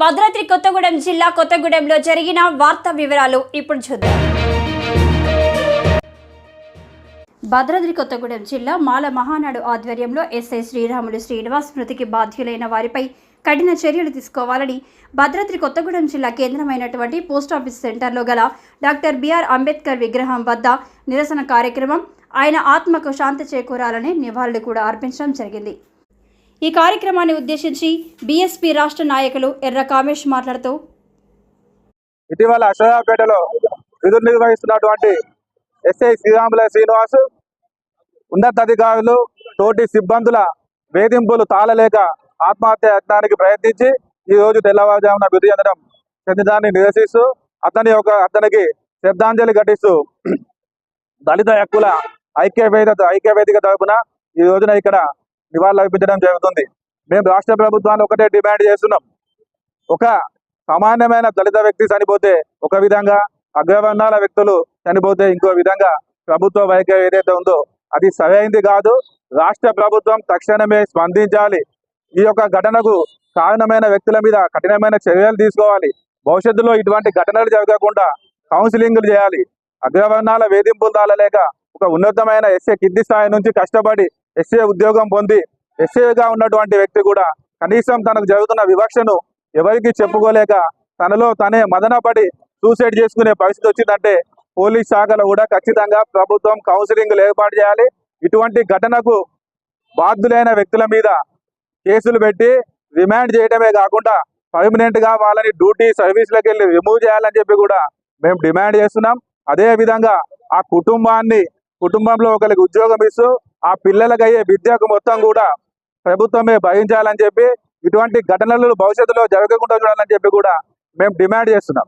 భద్రాద్రి కొత్తగూడెం జిల్లా కొత్తగూడెంలో జరిగిన వార్తా వివరాలు ఇప్పుడు చూద్దాం. భద్రాద్రి కొత్తగూడెం జిల్లా మాల మహానాడు ఆధ్వర్యంలో ఎస్ఐ శ్రీరాములు శ్రీనివాస్ మృతికి బాధ్యులైన వారిపై కఠిన చర్యలు తీసుకోవాలని భద్రాద్రి కొత్తగూడెం జిల్లా కేంద్రమైనటువంటి పోస్టాఫీస్ సెంటర్లో గల డాక్టర్ బిఆర్ అంబేద్కర్ విగ్రహం వద్ద నిరసన కార్యక్రమం ఆయన ఆత్మకు శాంతి చేకూరాలని నివాళులు కూడా అర్పించడం జరిగింది. ఈ కార్యక్రమాన్ని ఉద్దేశించి బీఎస్పీ రాష్ట్ర నాయకులు ఎర్ర కామేష్ మాట్లాడుతూ ఇటీవల అశోకపేటలో విధులు నిర్వహిస్తున్నటువంటి ఎస్ఐ శ్రీరాముల శ్రీనివాస్ ఉన్నతాధికారులు తోటి సిబ్బందుల వేధింపులు తాళలేక ఆత్మహత్య యత్నానికి ప్రయత్నించి ఈ రోజు తెల్లవారుజామున మృతి చెందడం చెందిదాన్ని నిరసిస్తూ అతని ఒక అతనికి శ్రద్ధాంజలి ఘటిస్తూ దళిత హక్కుల ఐక్యవేద ఐక్యవేదిక తరపున ఈ రోజున ఇక్కడ నివాళులు అర్పించడం జరుగుతుంది. మేము రాష్ట్ర ప్రభుత్వాన్ని ఒకటే డిమాండ్ చేస్తున్నాం. ఒక సామాన్యమైన దళిత వ్యక్తి చనిపోతే ఒక విధంగా అగ్రవర్ణాల వ్యక్తులు చనిపోతే ఇంకో విధంగా ప్రభుత్వ వైఖరి ఏదైతే ఉందో అది సరైంది కాదు. రాష్ట్ర ప్రభుత్వం తక్షణమే స్పందించాలి. ఈ యొక్క ఘటనకు కారణమైన వ్యక్తుల మీద కఠినమైన చర్యలు తీసుకోవాలి. భవిష్యత్తులో ఇటువంటి ఘటనలు జరగకుండా కౌన్సిలింగ్లు చేయాలి. అగ్రవర్ణాల వేధింపులు తాళలేక ఒక ఉన్నతమైన ఎస్ఏ కింది స్థాయి నుంచి కష్టపడి ఎస్ఏ ఉద్యోగం పొంది ఎస్ఏగా ఉన్నటువంటి వ్యక్తి కూడా కనీసం తనకు జరుగుతున్న వివక్షను ఎవరికి చెప్పుకోలేక తనలో తనే మదనపడి సూసైడ్ చేసుకునే పరిస్థితి వచ్చిందంటే పోలీస్ శాఖలో కూడా ఖచ్చితంగా ప్రభుత్వం కౌన్సిలింగ్ ఏర్పాటు చేయాలి. ఇటువంటి ఘటనకు బాధ్యులైన వ్యక్తుల మీద కేసులు పెట్టి రిమాండ్ చేయడమే కాకుండా పర్మనెంట్గా వాళ్ళని డ్యూటీ సర్వీస్లోకి వెళ్ళి రిమూవ్ చేయాలని చెప్పి కూడా మేము డిమాండ్ చేస్తున్నాం. అదే విధంగా ఆ కుటుంబాన్ని కుటుంబంలో ఒకరికి ఉద్యోగం ఇస్తూ ఆ పిల్లలకి అయ్యే విద్యకు మొత్తం కూడా ప్రభుత్వమే భరించాలని చెప్పి ఇటువంటి ఘటనలు భవిష్యత్తులో జరగకుండా చూడాలని చెప్పి కూడా మేము డిమాండ్ చేస్తున్నాం.